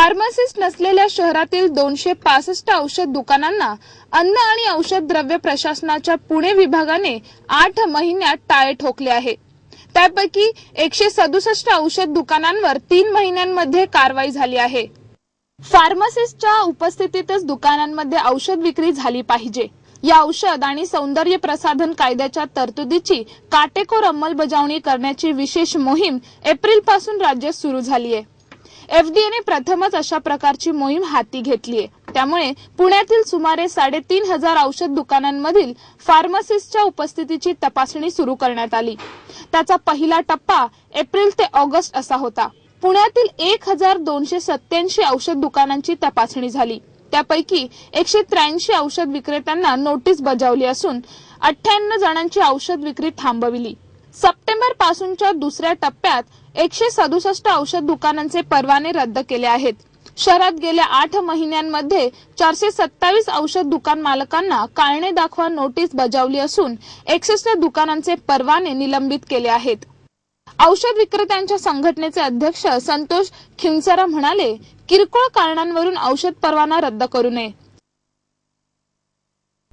Pharmacist नसलेल्या शहरातील दोनशे पासष्ट औषध दुकानांना अन्न आणि औषध द्रव्य प्रशासनाच्या पुणे विभागाने आठ महिन्यात टाळे ठोकले आहे. त्यापैकी एकशे सदुसष्ट औषध दुकानांवर तीन महिन्यांमध्ये कारवाई झाली आहे. फार्मासिस्टच्या उपस्थितीतच दुकानांमध्ये औषध विक्री झाली पाहिजे. या औषध आणि सौंदर्य प्रसाधन कायद्याच्या तरतुदीची काटेकोर अंमलबजावणी करण्याची विशेष मोहीम एप्रिलपासून राज्यात सुरू झाली आहे एफडीएने प्रथमच अशा प्रकारची मोहीम हाती घेतलीय त्यामुळे पुण्यातील सुमारे साडेतीन हजार औषध दुकानांमधील फार्मसिस्टच्या उपस्थितीची तपासणी सुरू करण्यात आली. त्याचा पहिला टप्पा एप्रिल ते ऑगस्ट असा होता. पुण्यातील एक हजार दोनशे सत्याऐंशी औषध दुकानांची तपासणी झाली. त्यापैकी एकशे त्र्याऐंशी औषध विक्रेत्यांना नोटीस बजावली असून अठ्ठ्याण्णव जणांची औषध विक्री थांबविली. सप्टेंबर पासूनच्या दुसऱ्या टप्प्यात एकशे सदुसष्ट औषध दुकानांचे परवाने रद्द केले आहेत. शहरात गेल्या आठ महिन्यांमध्ये चारशे सत्तावीस औषध दुकान मालकांना काळणे दाखवा नोटीस बजावली असून एकसष्ट दुकानांचे परवाने निलंबित केले आहेत. औषध विक्रेत्यांच्या संघटनेचे अध्यक्ष संतोष खिंसरा म्हणाले किरकोळ कारणांवरून औषध परवाना रद्द करू नये.